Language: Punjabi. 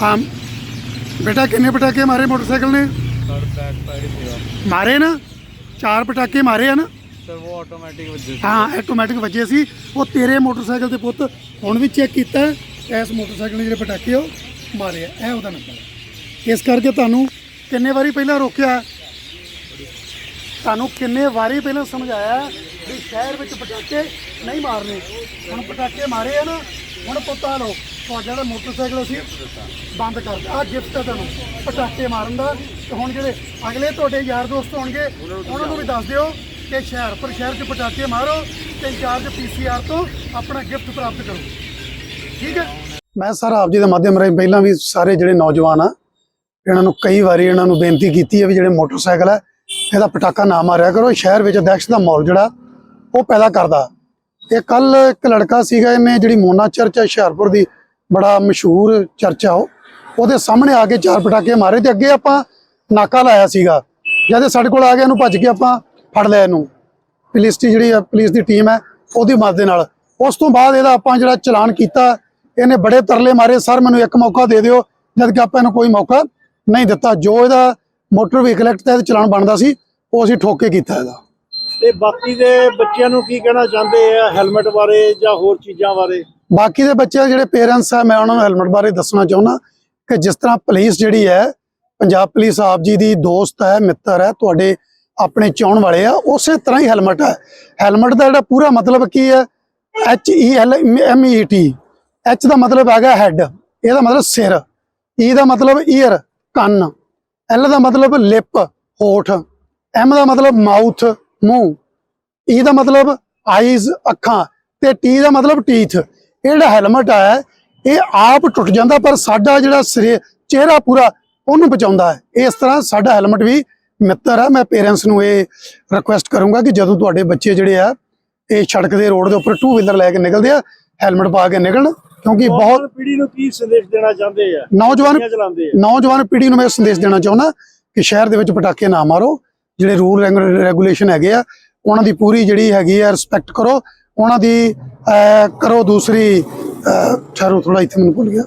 ਹਾਂ ਬੇਟਾ ਕਿੰਨੇ ਪਟਾਕੇ ਮਾਰੇ ਮੋਟਰਸਾਈਕਲ ਨੇ सर बैक साइड थी ਮਾਰੇ ਨਾ ਚਾਰ ਪਟਾਕੇ ਮਾਰੇ ਆ ਨਾ सर वो ऑटोमेटिक वजह ਹਾਂ ਆਟੋਮੈਟਿਕ ਵੱਜੇ ਸੀ ਉਹ ਤੇਰੇ ਮੋਟਰਸਾਈਕਲ ਤੇ ਪੁੱਤ ਹੁਣ ਵੀ ਚੈੱਕ ਕੀਤਾ ਹੈ। ਇਸ ਮੋਟਰਸਾਈਕਲ ਨੇ ਜਿਹੜੇ ਪਟਾਕੇ ਉਹ ਮਾਰੇ ਆ ਇਹ ਉਹਦਾ ਨੰਬਰ ਹੈ ਇਸ ਕਰਕੇ ਤੁਹਾਨੂੰ ਕਿੰਨੇ ਵਾਰੀ ਪਹਿਲਾਂ ਰੋਕਿਆ ਤੁਹਾਨੂੰ ਕਿੰਨੇ ਵਾਰੀ ਪਹਿਲਾਂ ਸਮਝਾਇਆ ਵੀ ਸ਼ਹਿਰ ਵਿੱਚ ਪਟਾਕੇ ਨਹੀਂ ਮਾਰਨੇ ਹੁਣ ਪਟਾਕੇ ਮਾਰੇ ਆ ਨਾ ਹੁਣ ਪੁੱਤਾ ਲਓ ਤੁਹਾਡਾ ਜਿਹੜਾ ਮੋਟਰਸਾਈਕਲ ਅਸੀਂ ਬੰਦ ਕਰ ਦਿੱਤਾ। ਆ ਗਿਫਟ ਹੈ ਤੁਹਾਨੂੰ। ਪਟਾਕੇ ਮਾਰਨ ਦਾ। ਤੇ ਹੁਣ ਜਿਹੜੇ ਅਗਲੇ ਤੁਹਾਡੇ ਯਾਰ ਦੋਸਤ ਹੋਣਗੇ, ਉਹਨਾਂ ਨੂੰ ਵੀ ਦੱਸ ਦਿਓ ਕਿ ਸ਼ਹਿਰ ਪਰ ਸ਼ਹਿਰ 'ਚ ਪਟਾਕੇ ਮਾਰੋ ਤੇ ਇੰਚਾਰਜ ਪੀਸੀਆਰ ਤੋਂ ਆਪਣਾ ਗਿਫਟ ਪ੍ਰਾਪਤ ਕਰੋ। ਠੀਕ ਹੈ? ਮੈਂ ਸਰ, ਆਪ ਜੀ ਦੇ ਮਾਧਿਅਮ ਰਾਹੀਂ ਪਹਿਲਾਂ ਵੀ ਸਾਰੇ ਜਿਹੜੇ ਨੌਜਵਾਨ ਆ, ਇਹਨਾਂ ਨੂੰ ਕਈ ਵਾਰੀ ਇਹਨਾਂ ਨੂੰ ਬੇਨਤੀ ਕੀਤੀ ਹੈ ਵੀ ਜਿਹੜੇ ਮੋਟਰਸਾਈਕਲ ਹੈ, ਇਹਦਾ ਪਟਾਕਾ ਨਾ ਮਾਰਿਆ ਕਰੋ। ਸ਼ਹਿਰ ਵਿੱਚ ਦਹਿਸ਼ਤ ਦਾ ਮਾਹੌਲ ਜਿਹੜਾ, ਉਹ ਪੈਦਾ ਕਰਦਾ। ਇਹ ਕੱਲ ਇੱਕ ਲੜਕਾ ਸੀਗਾ, ਇਹਨੇ ਜਿਹੜੀ ਮੋਨਾ ਚਰਚ ਹੈ, ਹੁਸ਼ਿਆਰਪੁਰ ਦੀ ਬੜਾ ਮਸ਼ਹੂਰ ਚਰਚ ਆ ਉਹ। ਉਹਦੇ ਸਾਹਮਣੇ ਆ ਕੇ ਚਾਰ ਪਟਾਕੇ ਮਾਰੇ ਤੇ ਅੱਗੇ ਆਪਾਂ ਨਾਕਾ ਲਾਇਆ ਸੀਗਾ। ਜਦ ਸਾਡੇ ਕੋਲ ਆ ਗਿਆ, ਇਹਨੂੰ ਭੱਜ ਕੇ ਆਪਾਂ ਫੜ ਲਿਆ ਇਹਨੂੰ। ਪੁਲਿਸ ਦੀ ਜਿਹੜੀ ਪੁਲਿਸ ਦੀ ਟੀਮ ਹੈ, ਉਹਦੀ ਮਦਦ ਦੇ ਨਾਲ। ਉਸ ਤੋਂ ਬਾਅਦ ਇਹਦਾ ਆਪਾਂ ਜਿਹੜਾ ਚਲਾਨ ਕੀਤਾ, ਇਹਨੇ ਬੜੇ ਤਰਲੇ ਮਾਰੇ। ਸਰ, ਮੈਨੂੰ ਇੱਕ ਮੌਕਾ ਦੇ ਦਿਓ, ਜਦ ਕਿ ਆਪਾਂ ਇਹਨੂੰ ਕੋਈ ਮੌਕਾ ਨਹੀਂ ਦਿੱਤਾ। ਜੋ ਇਹਦਾ ਮੋਟਰ ਵਹੀਕਲ ਐਕਟ ਤਹਿਤ ਚਲਾਨ ਬਣਦਾ ਸੀ, ਉਹ ਅਸੀਂ ਠੋਕੇ ਕੀਤਾ ਇਹਦਾ। ਤੇ ਬਾਕੀ ਦੇ ਬੱਚਿਆਂ ਨੂੰ ਕੀ ਕਹਿਣਾ ਚਾਹੁੰਦੇ ਆ, ਹੈਲਮਟ ਬਾਰੇ ਜਾਂ ਹੋਰ ਚੀਜ਼ਾਂ ਬਾਰੇ? ਬਾਕੀ ਦੇ ਬੱਚੇ ਜਿਹੜੇ ਪੇਰੈਂਟਸ ਆ, ਮੈਂ ਉਹਨਾਂ ਨੂੰ ਹੈਲਮਟ ਬਾਰੇ ਦੱਸਣਾ ਚਾਹੁੰਦਾ ਕਿ ਜਿਸ ਤਰ੍ਹਾਂ ਪੁਲਿਸ ਜਿਹੜੀ ਹੈ, ਪੰਜਾਬ ਪੁਲਿਸ ਆਪ ਜੀ ਦੀ ਦੋਸਤ ਹੈ, ਮਿੱਤਰ ਹੈ, ਤੁਹਾਡੇ ਆਪਣੇ ਚਾਹਣ ਵਾਲੇ ਆ, ਉਸੇ ਤਰ੍ਹਾਂ ਹੀ ਹੈਲਮਟ ਹੈ। ਹੈਲਮਟ ਦਾ ਜਿਹੜਾ ਪੂਰਾ ਮਤਲਬ ਕੀ ਹੈ H E L M E T H ਦਾ ਮਤਲਬ ਹੈਗਾ ਹੈਡ ਇਹਦਾ ਮਤਲਬ ਸਿਰ ਈ ਦਾ ਮਤਲਬ ਈਅਰ ਕੰਨ ਐਲ ਦਾ ਮਤਲਬ ਲਿਪ ਹੋਠ ਐਮ ਦਾ ਮਤਲਬ ਮਾਊਥ ਮੂੰਹ ਈ ਦਾ ਮਤਲਬ ਆਈਜ਼ ਅੱਖਾਂ ਤੇ ਟੀ ਦਾ ਮਤਲਬ ਟੀਥ ਇਹ ਜਿਹੜਾ ਹੈਲਮਟ ਆ ਇਹ ਆਪ ਟੁੱਟ ਜਾਂਦਾ ਪਰ ਸਾਡਾ ਜਿਹੜਾ ਸਿਰੇ ਚਿਹਰਾ ਪੂਰਾ ਉਹਨੂੰ ਬਚਾਉਂਦਾ ਹੈ। ਇਸ ਤਰ੍ਹਾਂ ਸਾਡਾ ਹੈਲਮਟ ਵੀ ਮਿੱਤਰ ਹੈ। ਮੈਂ ਪੇਰੈਂਟਸ ਨੂੰ ਇਹ ਰਿਕੁਐਸਟ ਕਰੂੰਗਾ ਕਿ ਜਦੋਂ ਤੁਹਾਡੇ ਬੱਚੇ ਜਿਹੜੇ ਆ ਇਹ ਸੜਕ ਦੇ ਰੋਡ ਦੇ ਉੱਪਰ ਟੂ ਵੀਲਰ ਲੈ ਕੇ ਨਿਕਲਦੇ ਆ ਹੈਲਮਟ ਪਾ ਕੇ ਨਿਕਲਣ ਕਿਉਂਕਿ ਬਹੁਤ ਪੀੜ੍ਹੀ ਨੂੰ ਕੀ ਸੰਦੇਸ਼ ਦੇਣਾ ਚਾਹੁੰਦੇ ਆ? ਨੌਜਵਾਨ ਆ? ਨੌਜਵਾਨ ਪੀੜ੍ਹੀ ਨੂੰ ਮੈਂ ਸੰਦੇਸ਼ ਦੇਣਾ ਚਾਹੁੰਦਾ ਕਿ ਸ਼ਹਿਰ ਦੇ ਵਿੱਚ ਪਟਾਕੇ ਨਾ ਮਾਰੋ। ਜਿਹੜੇ ਰੂਲ ਰੈਗੂਲੇਸ਼ਨ ਹੈਗੇ ਆ ਉਹਨਾਂ ਦੀ ਪੂਰੀ ਜਿਹੜੀ ਹੈਗੀ ਆ ਰਿਸਪੈਕਟ ਕਰੋ। ਉਹਨਾਂ ਦੀ ਕਰੋ ਦੂਸਰੀ ਅਹ, ਠਹਿਰੋ ਥੋੜਾ ਇੱਥੇ ਮੈਨੂੰ ਭੁੱਲ ਗਿਆ।